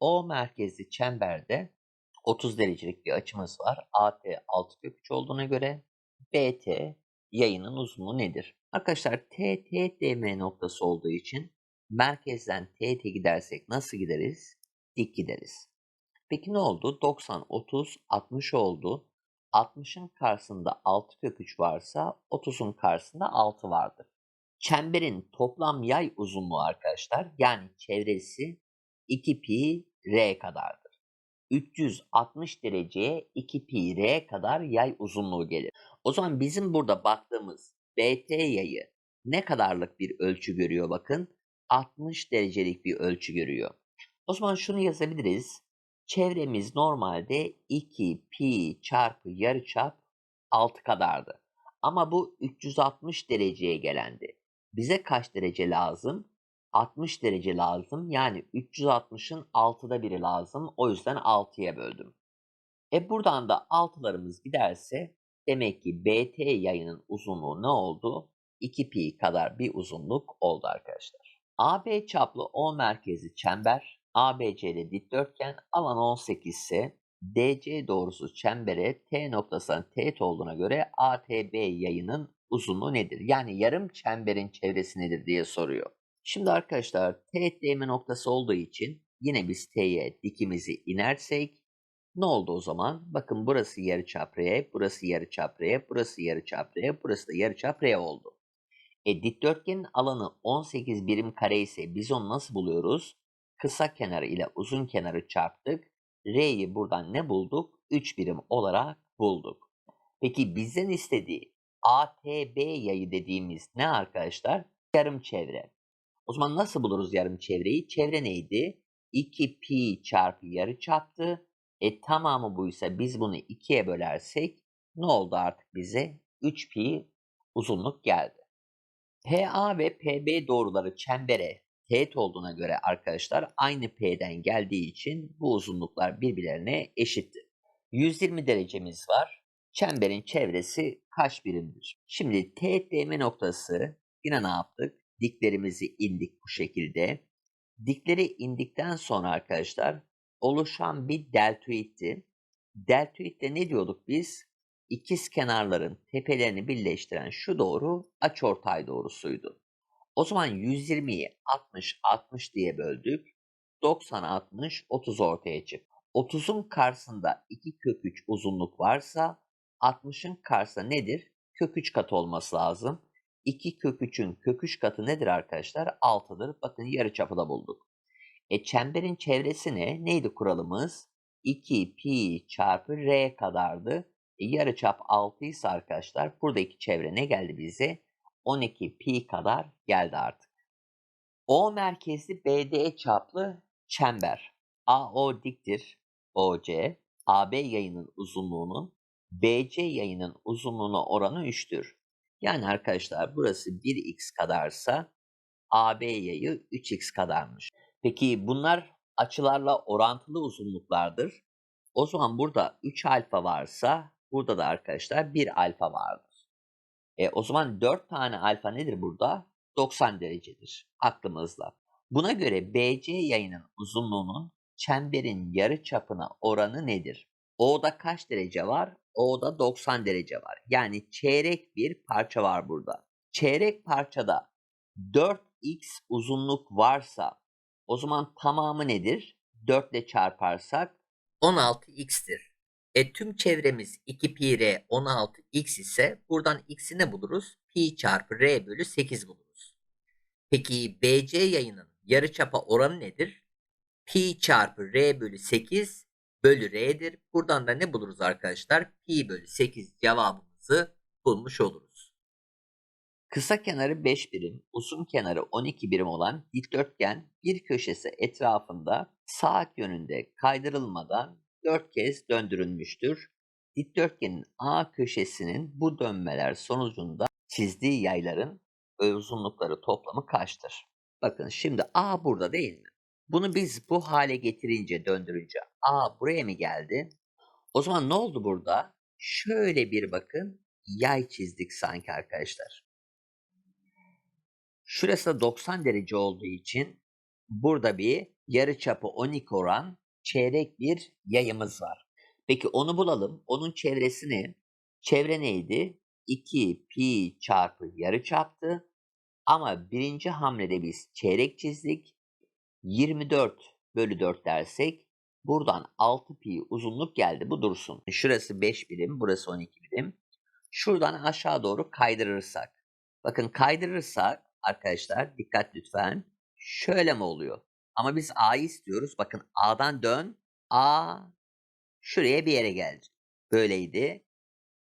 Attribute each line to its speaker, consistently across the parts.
Speaker 1: O merkezli çemberde 30 derecelik bir açımız var. AT 6 kök 3 olduğuna göre BT yayının uzunluğu nedir? Arkadaşlar T, T, DM noktası olduğu için merkezden T'ye gidersek nasıl gideriz? Dik gideriz. Peki ne oldu? 90, 30, 60 oldu. 60'ın karşısında 6 kök 3 varsa 30'un karşısında 6 vardır. Çemberin toplam yay uzunluğu arkadaşlar yani çevresi 2 pi r kadardır. 360 dereceye 2 pi r kadar yay uzunluğu gelir. O zaman bizim burada baktığımız BT yayı ne kadarlık bir ölçü görüyor bakın. 60 derecelik bir ölçü görüyor. O zaman şunu yazabiliriz. Çevremiz normalde 2 pi çarpı yarıçap 6 kadardı. Ama bu 360 dereceye gelendi. Bize kaç derece lazım? 60 derece lazım. Yani 360'ın 6'da biri lazım. O yüzden 6'ya böldüm. E buradan da 6'larımız giderse demek ki BT yayının uzunluğu ne oldu? 2 pi kadar bir uzunluk oldu arkadaşlar. AB çaplı O merkezi çember, ABC'de dikdörtgen, alan 18 ise DC doğrusu çembere T noktasının teğet olduğuna göre ATB yayının uzunluğu nedir? Yani yarım çemberin çevresi nedir diye soruyor. Şimdi arkadaşlar teğet değme noktası olduğu için yine biz T'ye dikimizi inersek ne oldu o zaman? Bakın burası yarıçap R, burası yarıçap R, burası yarıçap R, burası da yarıçap R oldu. E dikdörtgenin alanı 18 birim kare ise biz onu nasıl buluyoruz? Kısa kenarı ile uzun kenarı çarptık. R'yi buradan ne bulduk? 3 birim olarak bulduk. Peki bizden istediği ATB yayı dediğimiz ne arkadaşlar? Yarım çevre. O zaman nasıl buluruz yarım çevreyi? Çevre neydi? 2 pi çarpı yarı çaptı. E tamamı buysa biz bunu 2'ye bölersek ne oldu artık bize? 3 pi uzunluk geldi. PA ve PB doğruları çembere teğet olduğuna göre arkadaşlar aynı P'den geldiği için bu uzunluklar birbirlerine eşittir. 120 derecemiz var. Çemberin çevresi kaç birimdir? Şimdi teğet değme noktası yine ne yaptık? Diklerimizi indik bu şekilde. Dikleri indikten sonra arkadaşlar oluşan bir deltoitti. Deltoitte ne diyorduk biz? İkiz kenarların tepelerini birleştiren şu doğru açıortay doğrusuydu. O zaman 120'yi 60 60 diye böldük. 90 60 30 ortaya çıktı. 30'un karşısında 2 kök 3 uzunluk varsa 60'ın karşısında nedir? Kök 3 katı olması lazım. 2 kök 3'ün kök 3 katı nedir arkadaşlar? 6'dır. Bakın yarıçapı da bulduk. E çemberin çevresi ne? Neydi kuralımız? 2 pi çarpı r kadardı. E, yarıçap 6 ise arkadaşlar buradaki çevre ne geldi bize? 12 pi kadar geldi artık. O merkezli BD çaplı çember. AO diktir OC. AB yayının uzunluğunun BC yayının uzunluğuna oranı 3'tür. Yani arkadaşlar burası 1x kadarsa AB yayı 3x kadarmış. Peki bunlar açılarla orantılı uzunluklardır. O zaman burada 3 alfa varsa burada da arkadaşlar 1 alfa vardır. E, o zaman 4 tane alfa nedir burada? 90 derecedir aklımızla. Buna göre BC yayının uzunluğunun çemberin yarı çapına oranı nedir? O'da kaç derece var? O'da 90 derece var. Yani çeyrek bir parça var burada. Çeyrek parçada 4x uzunluk varsa o zaman tamamı nedir? 4 ile çarparsak 16x'tir. E tüm çevremiz 2 pi r 16x ise buradan x'i ne buluruz? Pi çarpı r bölü 8 buluruz. Peki BC yayının yarıçapa oranı nedir? Pi çarpı r bölü 8 bölü r'dir. Buradan da ne buluruz arkadaşlar? Pi bölü 8 cevabımızı bulmuş oluruz. Kısa kenarı 5 birim, uzun kenarı 12 birim olan dikdörtgen bir köşesi etrafında saat yönünde kaydırılmadan 4 kez döndürülmüştür. Dikdörtgenin A köşesinin bu dönmeler sonucunda çizdiği yayların uzunlukları toplamı kaçtır? Bakın şimdi A burada değil mi? Bunu biz bu hale getirince döndürünce A buraya mı geldi? O zaman ne oldu burada? Şöyle bir bakın yay çizdik sanki arkadaşlar. Şurası da 90 derece olduğu için burada bir yarıçapı 12 olan çeyrek bir yayımız var. Peki onu bulalım. Onun çevresini çevre neydi? 2 pi çarpı yarıçaptı. Ama birinci hamlede biz çeyrek çizdik. 24 bölü 4 dersek buradan 6 pi uzunluk geldi. Bu dursun. Şurası 5 birim, burası 12 birim. Şuradan aşağı doğru kaydırırsak. Bakın kaydırırsak arkadaşlar dikkat lütfen. Şöyle mi oluyor? Ama biz A'yı istiyoruz. Bakın A'dan dön. A şuraya bir yere gelecek. Böyleydi.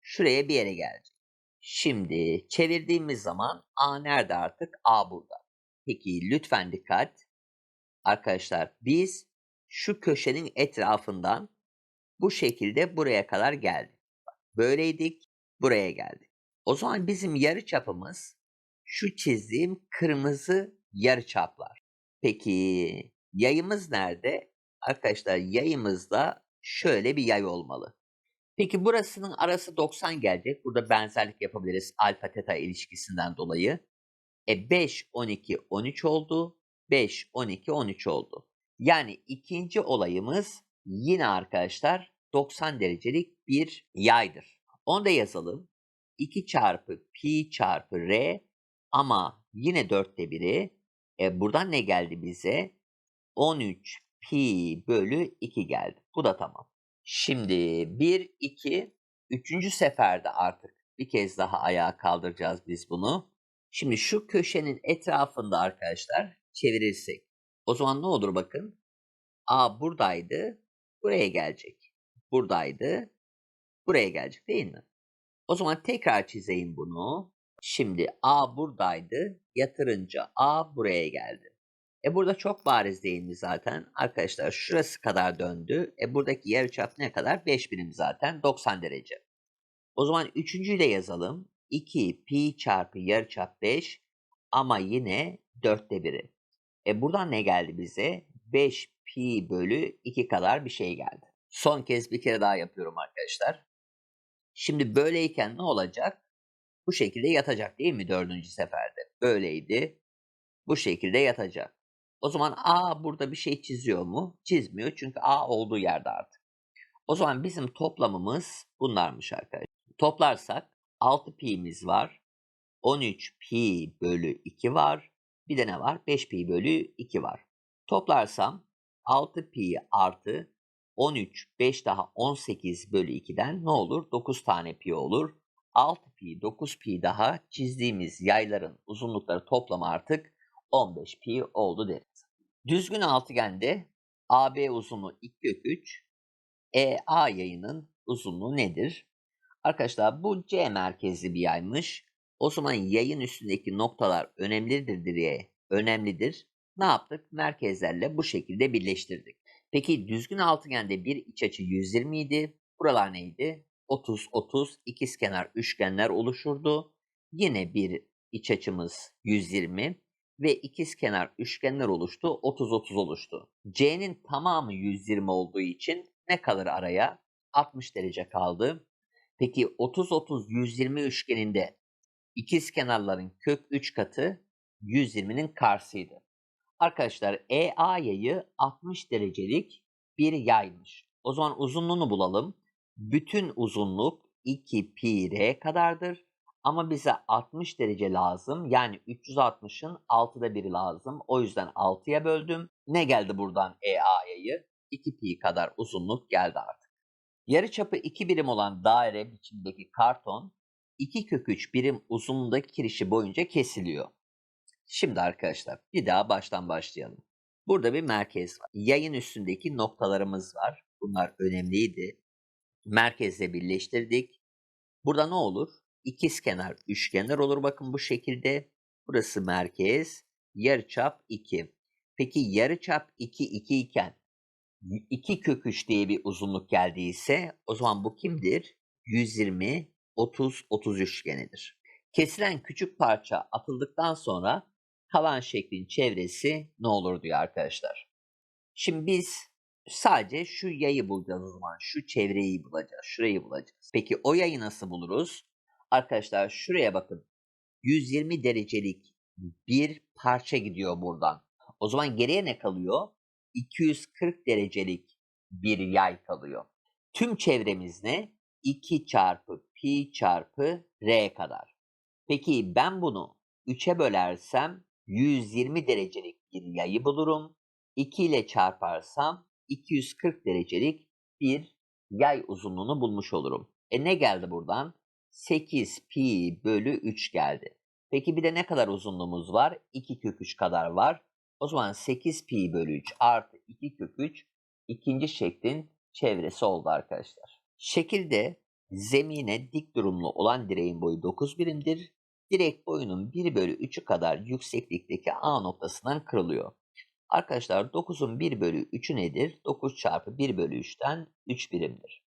Speaker 1: Şuraya bir yere gelecek. Şimdi çevirdiğimiz zaman A nerede artık? A burada. Peki lütfen dikkat. Arkadaşlar biz şu köşenin etrafından bu şekilde buraya kadar geldik. Böyleydik, buraya geldik. O zaman bizim yarı çapımız şu çizdiğim kırmızı yarı çaplar. Peki yayımız nerede? Arkadaşlar yayımızda şöyle bir yay olmalı. Peki burasının arası 90 gelecek. Burada benzerlik yapabiliriz alfa teta ilişkisinden dolayı. E 5, 12, 13 oldu. 5, 12, 13 oldu. Yani ikinci olayımız yine arkadaşlar 90 derecelik bir yaydır. Onu da yazalım. 2 çarpı pi çarpı r ama yine dörtte biri. E buradan ne geldi bize? 13 pi bölü 2 geldi. Bu da tamam. Şimdi 1, 2, üçüncü seferde artık bir kez daha ayağa kaldıracağız biz bunu. Şimdi şu köşenin etrafında arkadaşlar çevirirsek. O zaman ne olur bakın. A buradaydı. Buraya gelecek. Buradaydı. Buraya gelecek değil mi? O zaman tekrar çizeyim bunu. Şimdi A buradaydı. Yatırınca A buraya geldi. E burada çok bariz değil mi zaten? Arkadaşlar şurası kadar döndü. E buradaki yarıçap ne kadar? 5 birim zaten 90 derece. O zaman üçüncüyü de yazalım. 2 pi çarpı yarıçap 5 ama yine dörtte biri. E buradan ne geldi bize? 5 pi bölü 2 kadar bir şey geldi. Son kez bir kere daha yapıyorum arkadaşlar. Şimdi böyleyken ne olacak? Bu şekilde yatacak değil mi dördüncü seferde? Böyleydi. Bu şekilde yatacak. O zaman A burada bir şey çiziyor mu? Çizmiyor çünkü A olduğu yerde artık. O zaman bizim toplamımız bunlarmış arkadaşlar. Toplarsak 6 pi'miz var. 13 pi bölü 2 var. Bir de ne var? 5 pi bölü 2 var. Toplarsam 6 pi artı 13, 5 daha 18 bölü 2'den ne olur? 9 tane pi olur. 6 pi, 9 pi daha çizdiğimiz yayların uzunlukları toplamı artık 15 pi oldu deriz. Düzgün altıgende AB uzunluğu 2 kök 3, EA yayının uzunluğu nedir? Arkadaşlar bu C merkezli bir yaymış. O zaman yayın üstündeki noktalar önemlidir diye önemlidir. Ne yaptık? Merkezlerle bu şekilde birleştirdik. Peki düzgün altıgende bir iç açı 120 idi. Buralar neydi? 30, 30, ikizkenar üçgenler oluşurdu. Yine bir iç açımız 120 ve ikizkenar üçgenler oluştu. 30, 30 oluştu. C'nin tamamı 120 olduğu için ne kalır araya? 60 derece kaldı. Peki 30, 30, 120 üçgeninde ikiz kenarların kök 3 katı 120'nin karşısıydı. Arkadaşlar EA yayı 60 derecelik bir yaymış. O zaman uzunluğunu bulalım. Bütün uzunluk 2 pi r kadardır. Ama bize 60 derece lazım. Yani 360'ın 6'da biri lazım. O yüzden 6'ya böldüm. Ne geldi buradan EA yayı? 2 pi kadar uzunluk geldi artık. Yarıçapı 2 birim olan daire biçimdeki karton 2 kök 3 birim uzunluğundaki kirişi boyunca kesiliyor. Şimdi arkadaşlar bir daha baştan başlayalım. Burada bir merkez var. Yayın üstündeki noktalarımız var. Bunlar önemliydi. Merkezle birleştirdik. Burada ne olur? İkiz kenar üçgenler olur bakın bu şekilde. Burası merkez. Yarıçap 2. Peki yarıçap 2 2 iken 2 kök 3 diye bir uzunluk geldiyse o zaman bu kimdir? 120 30 30 üçgenidir. Kesilen küçük parça atıldıktan sonra kalan şeklin çevresi ne olur diyor arkadaşlar. Şimdi biz sadece şu yayı bulacağız o zaman. Şu çevreyi bulacağız. Şurayı bulacağız. Peki o yayı nasıl buluruz? Arkadaşlar şuraya bakın. 120 derecelik bir parça gidiyor buradan. O zaman geriye ne kalıyor? 240 derecelik bir yay kalıyor. Tüm çevremiz ne? 2 çarpı pi çarpı r kadar. Peki ben bunu 3'e bölersem 120 derecelik bir yayı bulurum. 2 ile çarparsam 240 derecelik bir yay uzunluğunu bulmuş olurum. E ne geldi buradan? 8 pi bölü 3 geldi. Peki bir de ne kadar uzunluğumuz var? 2 kök 3 kadar var. O zaman 8 pi bölü 3 artı 2 kök 3 ikinci şeklin çevresi oldu arkadaşlar. Şekilde zemine dik durumlu olan direğin boyu 9 birimdir. Direk boyunun 1 bölü 3'ü kadar yükseklikteki A noktasından kırılıyor. Arkadaşlar 9'un 1 bölü 3'ü nedir? 9 çarpı 1 bölü 3'ten 3 birimdir.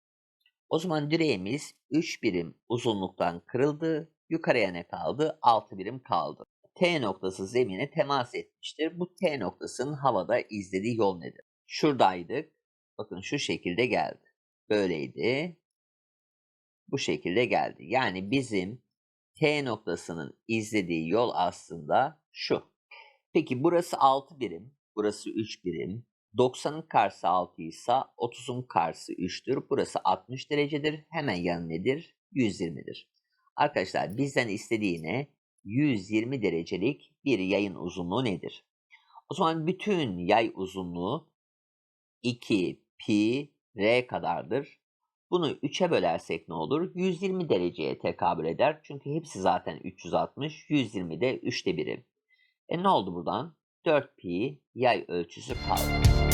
Speaker 1: O zaman direğimiz 3 birim uzunluktan kırıldı. Yukarıya ne kaldı? 6 birim kaldı. T noktası zemine temas etmiştir. Bu T noktasının havada izlediği yol nedir? Şuradaydık. Bakın şu şekilde geldi. Böyleydi. Bu şekilde geldi. Yani bizim T noktasının izlediği yol aslında şu. Peki burası 6 birim, burası 3 birim. 90'ın karşısı 6 ise 30'un karşısı 3'tür. Burası 60 derecedir. Hemen yan nedir? 120'dir. Arkadaşlar bizden istediği ne? 120 derecelik bir yayın uzunluğu nedir? O zaman bütün yay uzunluğu 2 pi r kadardır. Bunu 3'e bölersek ne olur? 120 dereceye tekabül eder. Çünkü hepsi zaten 360. 120 de 3'te biri. E ne oldu buradan? 4 pi yay ölçüsü kaldı.